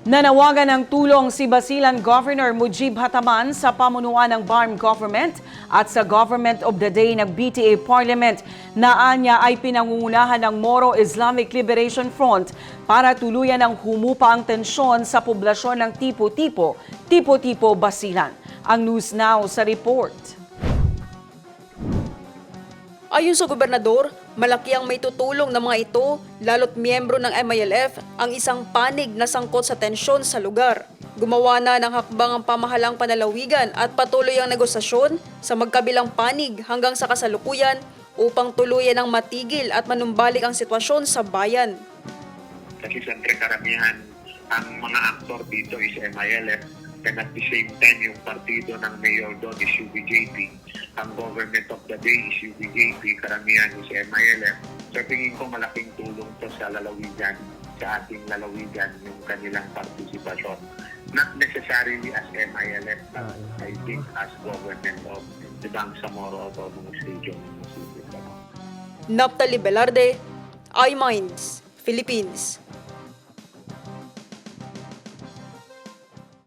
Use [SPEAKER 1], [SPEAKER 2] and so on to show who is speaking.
[SPEAKER 1] Nanawagan ng tulong si Basilan Governor Mujib Hataman sa pamunuan ng BARM government at sa Government of the Day ng BTA Parliament na anya ay pinangungunahan ng Moro Islamic Liberation Front para tuluyan ng humupa ang tensyon sa poblasyon ng tipo-tipo, tipo-tipo Basilan. Ang News Now sa report.
[SPEAKER 2] Ayon sa gobernador, malaki ang may tutulong ng mga ito, lalo't miyembro ng MILF ang isang panig na sangkot sa tensyon sa lugar. Gumawa na ng hakbang ang pamahalang panalawigan at patuloy ang negosasyon sa magkabilang panig hanggang sa kasalukuyan upang tuluyan ang matigil at manumbalik ang sitwasyon sa bayan.
[SPEAKER 3] kasi siyempre karamihan ang mga aktor dito is MILF and at the same time yung partido ng Mayor doon is UBJP. Ang government of the day is UBJP, karamihan is MILF. So tingin ko malaking tulong to sa lalawigan, sa ating lalawigan yung kanilang partisipasyon. Not necessarily as MILF, but I think as government of the Bangsamoro Autonomous Region Municipal.
[SPEAKER 2] Naptali Velarde, iMinds, Philippines.